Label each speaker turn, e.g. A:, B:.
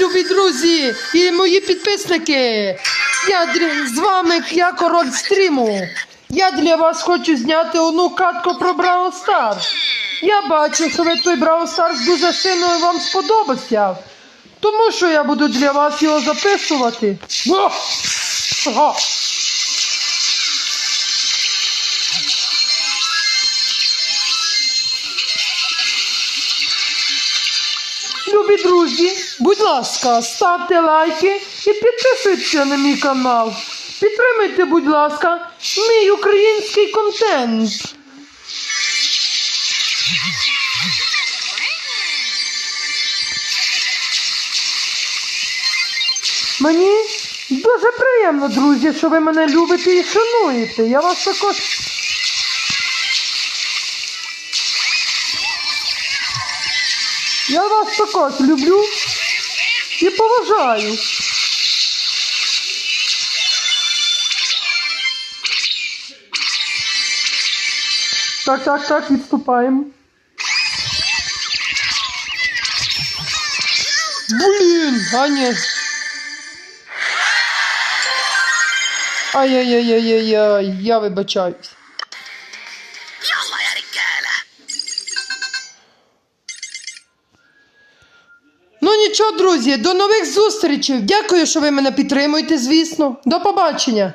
A: любі друзі і мої підписники. Я з вами я король стріму. Я для вас хочу зняти одну катку про Браво Старс. Я бачу, що ви той Браво Старс дуже сильно вам сподобався. Тому що я буду для вас його записувати. О! Ага. Любі друзі, будь ласка, ставте лайки і підписуйтесь на мій канал. Підтримайте, будь ласка, мій український контент. Мені дуже приємно, друзі, що ви мене любите і шануєте. Я вас також. Я вас також люблю і поважаю. Так, так, так, відступаємо. Блін, а ні. Ай-яй-яй-яй-яй, я вибачаюсь. що, друзі, до нових зустрічей. Дякую, що ви мене підтримуєте, звісно. До побачення.